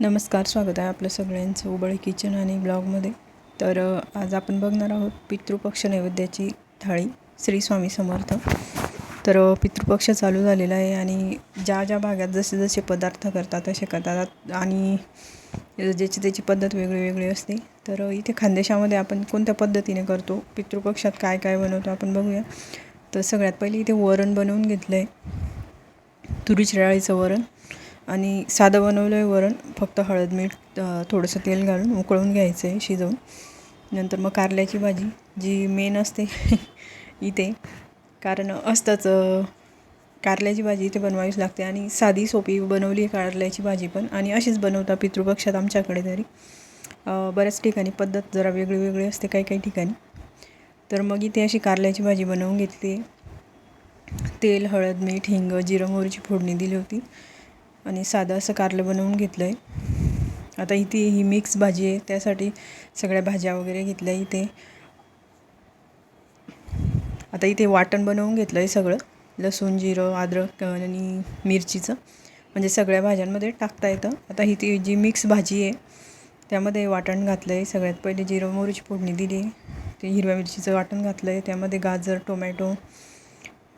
नमस्कार स्वागत आहे आपलं सगळ्यांचं उबळ किचन आणि ब्लॉगमध्ये. तर आज आपण बघणार आहोत पितृपक्ष नैवेद्याची थाळी श्री स्वामी समर्थ. तर पितृपक्ष चालू झालेला आहे आणि ज्या ज्या भागात जसे जसे पदार्थ करतात तसे करतात आणि ज्याची त्याची पद्धत वेगळी वेगळी असते. तर इथे खानदेशामध्ये आपण कोणत्या पद्धतीने करतो पितृपक्षात काय काय बनवतो आपण बघूया. तर सगळ्यात पहिले इथे वरण बनवून घेतलं आहे तुरीच्या डाळीचं वरण. आणि साधं बनवलं आहे वरण फक्त हळद मीठ थोडंसं तेल घालून उकळून घ्यायचं आहे शिजवून. नंतर मग कारल्याची भाजी जी मेन असते इथे. कारण असतंच कारल्याची भाजी इथे बनवावीच लागते आणि साधी सोपी बनवली आहे कारल्याची भाजी पण. आणि अशीच बनवता पितृपक्षात आमच्याकडे तरी. बऱ्याच ठिकाणी पद्धत जरा वेगळी वेगळी असते काही काही ठिकाणी. तर मग इथे अशी कारल्याची भाजी बनवून घेतली. आहे तेल हळद मीठ हिंग जिरं मोहरीची फोडणी दिली होती. आणि साधं असं कारलं बनवून घेतलं आहे आता इथे ही मिक्स भाजी आहे त्यासाठी सगळ्या भाज्या वगैरे घेतल्या इथे. आता इथे वाटण बनवून घेतलं आहे सगळं. लसूण जिरं अद्रक आणि मिरचीचं. म्हणजे सगळ्या भाज्यांमध्ये टाकता येतं. आता ही ती जी मिक्स भाजी आहे त्यामध्ये वाटण घातलं आहे सगळ्यात पहिले. जिरं मोहरीची फोडणी दिली. ते हिरव्या मिरचीचं वाटण घातलं आहे त्यामध्ये गाजर टोमॅटो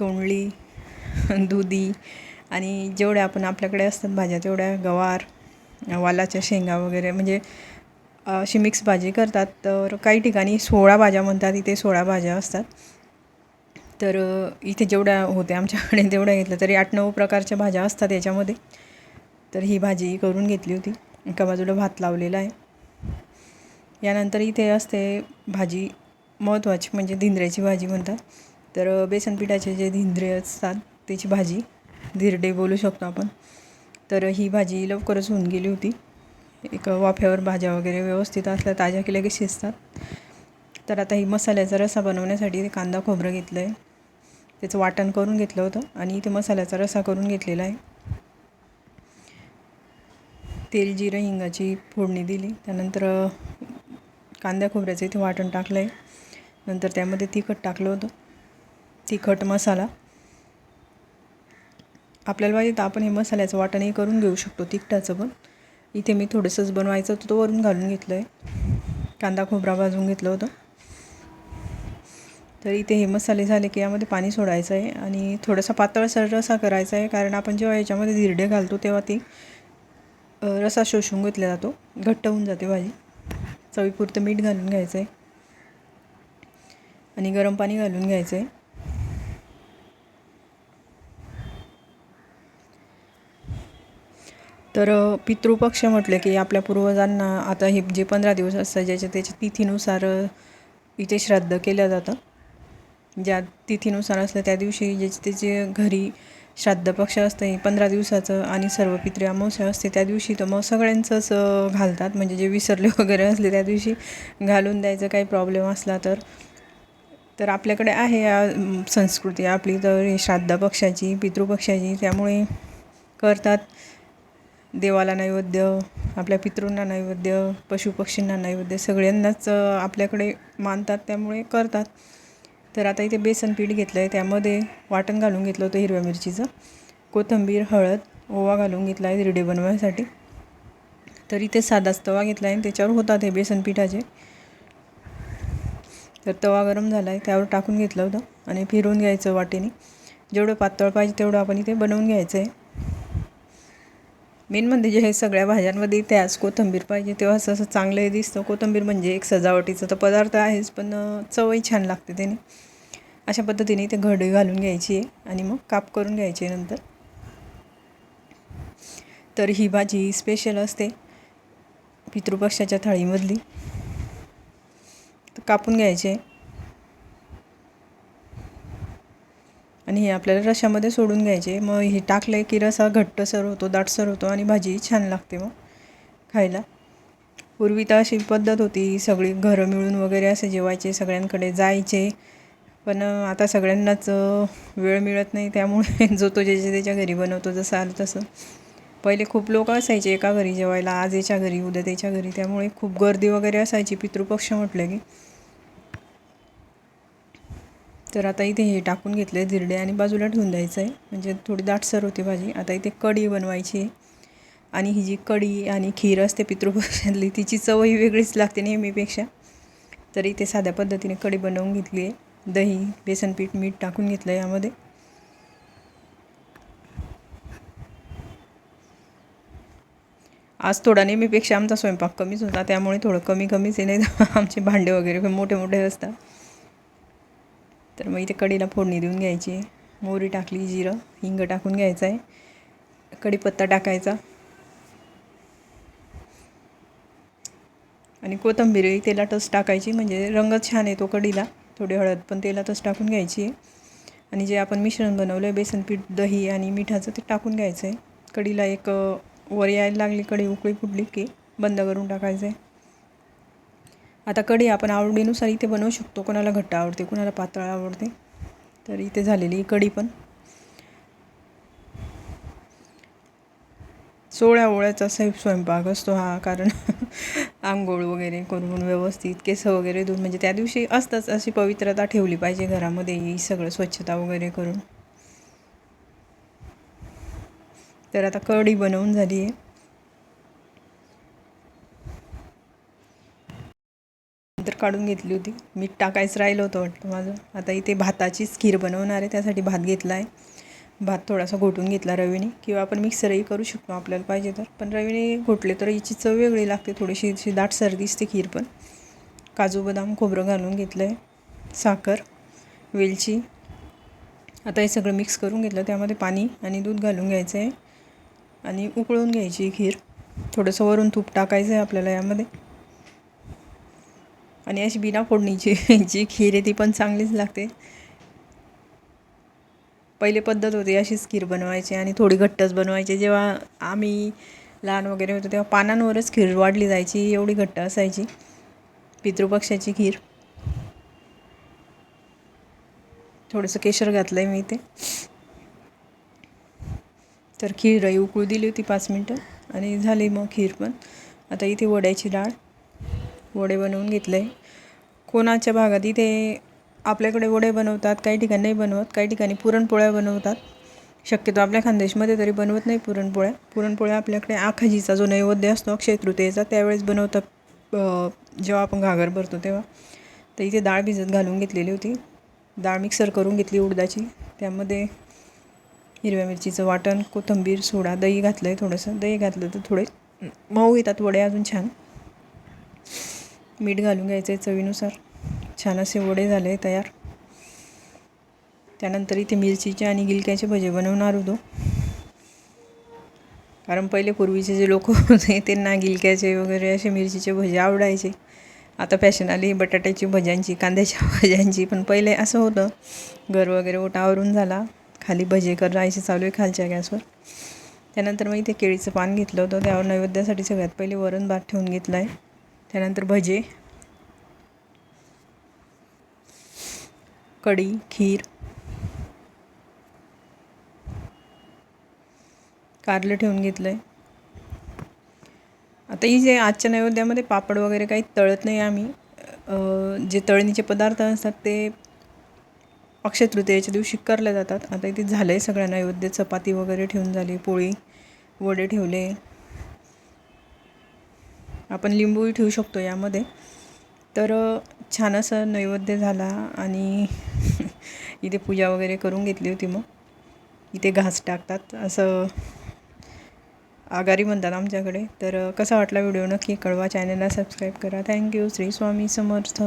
तोंडली दुधी आणि जेवढ्या आपण आपल्याकडे असतात भाज्या तेवढ्या गवार वालाच्या शेंगा वगैरे. म्हणजे अशी मिक्स भाजी करतात. तर काही ठिकाणी सोळा भाज्या म्हणतात इथे सोळा भाज्या असतात. तर इथे जेवढ्या होत्या आमच्याकडे तेवढ्या घेतल्या. तरी आठ नऊ प्रकारच्या भाज्या असतात याच्यामध्ये. तर ही भाजी करून घेतली होती. एका बाजूला भात लावलेला आहे. यानंतर इथे असते भाजी महत्त्वाची म्हणजे धिंद्र्याची भाजी म्हणतात. तर बेसन पिठाचे जे धिंद्रे असतात त्याची भाजी धिरडे बोलू शकतो आपण. तर ही भाजी लवकरच होऊन गेली होती. एक वाफ्यावर भाज्या वगैरे व्यवस्थित असल्या ताज्या केल्या की शिजतात. तर आता ही मसाल्याचा रसा बनवण्यासाठी ते कांदा खोबरं घेतलं आहे त्याचं वाटण करून घेतलं होतं आणि इथे मसाल्याचा रसा करून घेतलेला आहे. तेल जिरं हिंगाची फोडणी दिली. त्यानंतर कांदा कांद्या खोबऱ्याचं इथे वाटण टाकलं आहे नंतर त्यामध्ये तिखट टाकलं होतं. तिखट मसाला. आपल्याला पाहिजे तर आपण हे मसाल्याचं वाटणही करून घेऊ शकतो तिखटाचं पण. इथे मी थोडंसंच बनवायचं होतं तो वरून घालून घेतलं आहे कांदा खोबरा भाजून घेतलं होतं. तर इथे हे मसाले झाले की यामध्ये पाणी सोडायचं आहे आणि थोडासा पातळसर रसा करायचा आहे कारण आपण जेव्हा याच्यामध्ये धिरडे घालतो तेव्हा ती रसा शोषून घेतला जातो घट्ट होऊन जाते भाजी. चवीपुरतं मीठ घालून घ्यायचं आहे आणि गरम पाणी घालून घ्यायचं आहे तर पितृपक्ष म्हटलं की आपल्या पूर्वजांना आता हे जे पंधरा दिवस असतात ज्याच्या त्याच्या तिथीनुसार इथे श्राद्ध केलं जातं. ज्या तिथीनुसार असलं त्या दिवशी ज्याचे त्याचे घरी श्राद्ध पक्ष असतं हे पंधरा दिवसाचं आणि सर्व पितृ अमावस्या असते त्या दिवशी तर मग सगळ्यांचंच घालतात. म्हणजे जे विसरले वगैरे असले त्या दिवशी घालून द्यायचं काही प्रॉब्लेम असला तर. तर आपल्याकडे आहे या संस्कृती. आपली तर श्राद्ध पक्षाची पितृपक्षाची त्यामुळे करतात. देवाला नैवेद्य आपल्या पितृंना नैवेद्य पशुपक्षींना नैवेद्य सगळ्यांनाच आपल्याकडे मानतात त्यामुळे करतात. तर आता इथे बेसन पीठ घेतलं आहे त्यामध्ये वाटण घालून घेतलं होतं हिरव्या मिरचीचं. कोथिंबीर हळद ओवा घालून घेतला आहे रिडे बनवायसाठी. तर इथे साधाच तवा घेतला आहे आणि त्याच्यावर होतात हे बेसन पिठाचे. तर तवा गरम झाला आहे त्यावर टाकून घेतलं होतं आणि फिरवून घ्यायचं वाटेने. जेवढं पातळ पाहिजे तेवढं आपण इथे बनवून घ्यायचं आहे मेन म्हणजे जे हे सगळ्या भाज्यांमध्ये त्याच कोथिंबीर पाहिजे तेव्हा असं असं चांगलं दिसतं. कोथिंबीर म्हणजे एक सजावटीचा तर पदार्थ आहेच पण चवही छान लागते त्याने. अशा पद्धतीने ते घडी घालून घ्यायची आहे आणि मग काप करून घ्यायची आहे नंतर. तर ही भाजी स्पेशल असते पितृपक्षाच्या थाळीमधली. तर कापून घ्यायचे. आणि हे आपल्याला रशामध्ये सोडून घ्यायचे. मग हे टाकलं की रसा घट्टसर होतो दाटसर होतो आणि भाजी छान लागते मग खायला. पूर्वी तर अशी पद्धत होती सगळी घरं मिळून वगैरे असे जेवायचे सगळ्यांकडे जायचे. पण आता सगळ्यांनाच वेळ मिळत नाही त्यामुळे जो तो ज्याच्या त्याच्या घरी बनवतो जसं आलं तसं. पहिले खूप लोक असायचे एका घरी जेवायला आज याच्या घरी उद्या त्याच्या घरी त्यामुळे खूप गर्दी वगैरे असायची. पितृपक्ष म्हटलं की. तर आता इथे हे टाकून घेतले जिरडे आणि बाजूला ठेवून द्यायचं आहे म्हणजे थोडी दाटसर होती भाजी. आता इथे कढी बनवायची आहे. आणि ही जी कढी आणि खीर असते पितृपक्षातली तिची चवही वेगळीच लागते नेहमीपेक्षा. तरी ते साध्या पद्धतीने कढी बनवून घेतली आहे. दही बेसन पीठ मीठ टाकून घेतलं आहे यामध्ये. आज थोडा नेहमीपेक्षा आमचा स्वयंपाक कमीच होता त्यामुळे थोडं कमी कमीच आहे. नाही आमचे भांडे वगैरे मोठे मोठे असतात. तर मग इथे कढीला फोडणी देऊन घ्यायची आहे. मोहरी टाकली जिरं हिंग टाकून घ्यायचं आहे. कढीपत्ता टाकायचा. आणि कोथिंबीरही तेलातच टाकायची म्हणजे रंगच छान येतो कढीला थोडी हळद पण तेलातच टाकून घ्यायची आहे. आणि जे आपण मिश्रण बनवलं आहे बेसन पीठ दही आणि मिठाचं ते टाकून घ्यायचं आहे. कढीला एक वर यायला लागली कढी उकळी फुटली की बंद करून टाकायचं आहे. आता कढी आपण आवडीनुसार इथे बनवू शकतो. कोणाला घट्ट आवडते कोणाला पातळ आवडते. तर इथे झालेली कढी पण. सोळ्या ओळ्याचा सैफ स्वयंपाक असतो हा कारण आंघोळ वगैरे करून व्यवस्थित केस वगैरे धुवून म्हणजे त्या दिवशी असतंच अशी पवित्रता ठेवली पाहिजे घरामध्ये ही सगळं स्वच्छता वगैरे करून. तर आता कढी बनवून झाली आहे. काढून घेतली होती. मीठ टाकायचं राहिलं होतं वाटतं माझं. आता इथे भाताचीच खीर बनवणार आहे त्यासाठी भात घेतला आहे भात थोडासा घोटून घेतला रवीने. किंवा आपण मिक्सरही करू शकतो आपल्याला पाहिजे तर. पण रवीने घोटले तर हिची चव वेगळी लागते. थोडीशी अशी दाटसर दिसते खीर पण. काजू बदाम खोबरं घालून घेतलं आहे साखर वेलची. आता हे सगळं मिक्स करून घेतलं. त्यामध्ये पाणी आणि दूध घालून घ्यायचं आहे आणि उकळून घ्यायची खीर. थोडंसं वरून तूप टाकायचं आहे आपल्याला यामध्ये. आणि अशी बिना फोडणीची जी खीर आहे ती पण चांगलीच लागते. पहिले पद्धत होती अशीच खीर बनवायची आणि थोडी घट्टच बनवायची. जेव्हा आम्ही लहान वगैरे होतो तेव्हा पानांवरच खीर वाढली जायची एवढी घट्ट असायची. पितृपक्षाची खीर. थोडंसं केशर घातलं आहे मी इथे. तर खीर उकळू दिली होती पाच मिनटं आणि झाली मग खीर पण. आता इथे वड्याची डाळ. वडे बनवून घेतले. कोणाच्या भागात इथे आपल्याकडे वडे बनवतात काही ठिकाणी नाही बनवत काही ठिकाणी पुरणपोळ्या बनवतात. शक्यतो आपल्या खानदेशमध्ये तरी बनवत नाही पुरणपोळ्या. पुरणपोळ्या आपल्याकडे आखाजीचा जो नैवेद्य असतो अक्षय तृतीयेचा त्यावेळेस बनवतात जेव्हा आपण घागर भरतो तेव्हा. तर इथे डाळ भिजत घालून घेतलेली होती. डाळ मिक्सर करून घेतली उडदाची. त्यामध्ये हिरव्या मिरचीचं वाटण कोथिंबीर सोडा दही घातलं आहे थोडंसं. दही घातलं तर थोडे मऊ येतात वडे अजून छान. मीठ घालून घ्यायचं आहे चवीनुसार. छान असे वडे झाले तयार. त्यानंतर इथे मिरचीचे आणि गिलक्याचे भजे बनवणार होतो. कारण पहिले पूर्वीचे जे लोक होते त्यांना गिलक्याचे वगैरे असे मिरचीचे भजे आवडायचे. आता फॅशन आली बटाट्याची भज्यांची कांद्याच्या भज्यांची. पण पहिले असं होतं घर वगैरे ओटावरून झाला. खाली भजे करायचे चालू आहे खालच्या गॅसवर. त्यानंतर मग इथे केळीचं पान घेतलं होतं. त्यावर नैवेद्यासाठी सगळ्यात पहिले वरण भात ठेवून घेतला आहे त्यानंतर भजे. कढी खीर. कारलं ठेवून घेतलं आहे आता ही जे आजच्या नैवेद्यामध्ये पापड वगैरे काही तळत नाही आम्ही जे तळणीचे पदार्थ असतात ते अक्षय तृतीयेच्या दिवशी करले जातात. आता इथे झालं आहे सगळ्या नैवेद्य. चपाती वगैरे ठेवून झाली पोळी वडे ठेवले. आपण लिंबूही ठेवू शकतो यामध्ये. तर छान असं नैवेद्य झाला आणि इथे पूजा वगैरे करून घेतली होती मग. इथे घास टाकतात असं आगारी म्हणतात आमच्याकडे. तर कसा वाटला व्हिडिओ नक्की कळवा. चॅनलला सबस्क्राईब करा. Thank you. Shri Swami Samarth.